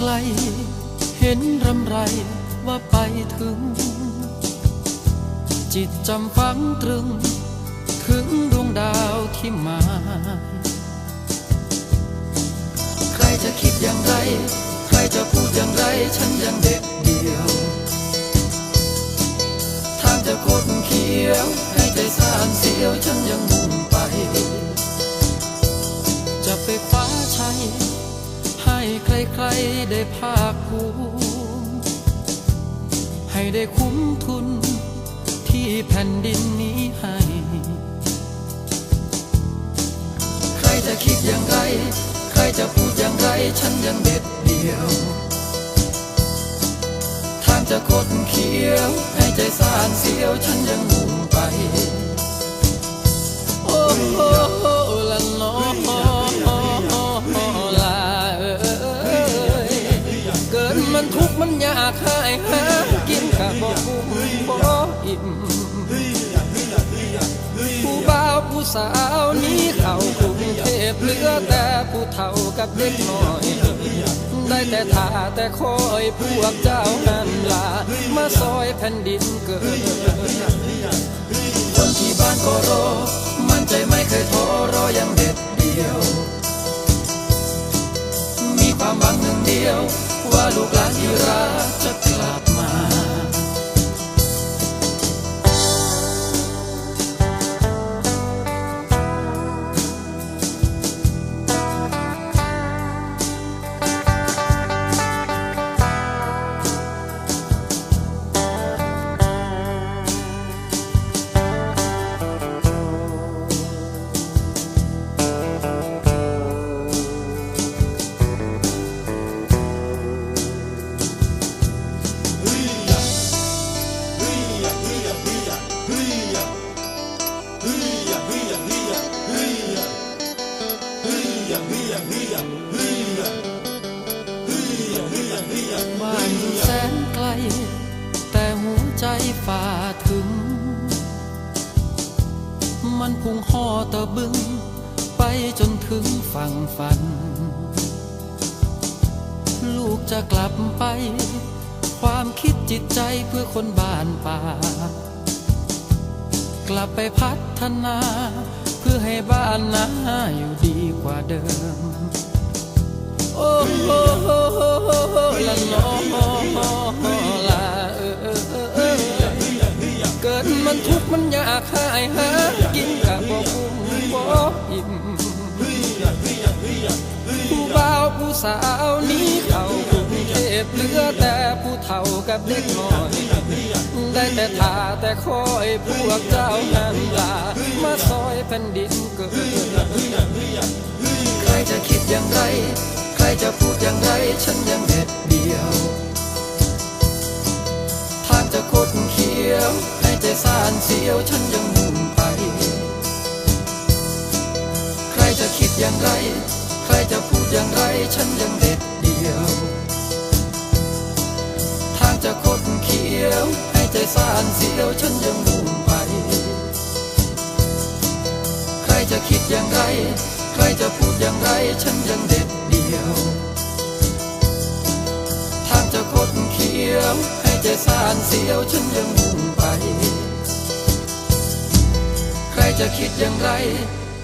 เห็นรำไรว่าไปถึง จิตจำฝังตรึง ถึงดวงดาวที่มา ใครจะคิดอย่างไร ใครจะพูดอย่างไร ฉันยัง ได้ภาคภูมิให้ได้คุ้มทุนที่แผ่นดินนี้ให้ ใครจะคิดอย่างไร ใครจะพูดอย่างไร ฉันยังเด็ดเดียว ทางจะคดเขียว ให้ใจสานเสียว ฉันยังมุ่งไป โอ้ สาวนี้เข้ากรุงเทพเหลือแต่ผู้เฒ่ากับเด็กน้อย ได้แต่ท่าแต่คอยพวกเจ้าหันลามาซอยแผ่นดินเกิดคนที่บ้านก็ร บ้านอยู่แสนไกล แต่หัวใจฝ่าถึง มันพุ่งห่อตะบึง ไปจนถึงฝั่งฝัน ลูกจะกลับไป ความคิดจิตใจเพื่อคนบ้านป่า กลับไปพัฒนา เพื่อให้บ้านนาอยู่ดี ว่าเดิม โอ้โหละนอละเออเกิดมันทุกข์มันอยากหายหากินกะบ่คุ้มบ่อิ่มผู้บ่าวผู้สาวนี้เขากรุงเทพเหลือแต่ผู้เฒ่ากับเด็กน้อย ได้แต่ทาแต่คอยพวกเจ้านั้นลามาซอยแผ่นดินเกิดใครจะคิดอย่างไร ใครจะพูดอย่างไร ฉันยังเด็ดเดียว ทางจะคดเขียว ให้ใจสานเสียวฉันยังมุ่งไป ใครจะคิดอย่างไร ใครจะพูดอย่างไร ฉันยังเด็ดเดียว ยว ให้ใจสานเสียวฉันยังมุ่งไป ใครจะคิดอย่างไร ใครจะพูดอย่างไรฉันยังเด็ดเดียว ทางจะคดเขียว ให้ใจสานเสียวฉันยังมุ่งไป ใครจะคิดอย่างไร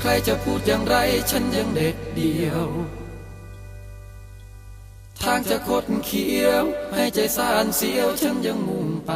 ใครจะพูดอย่างไรฉันยังเด็ดเดียว ทางจะคดเขียว ให้ใจสานเสียวฉันยังมุ่งไป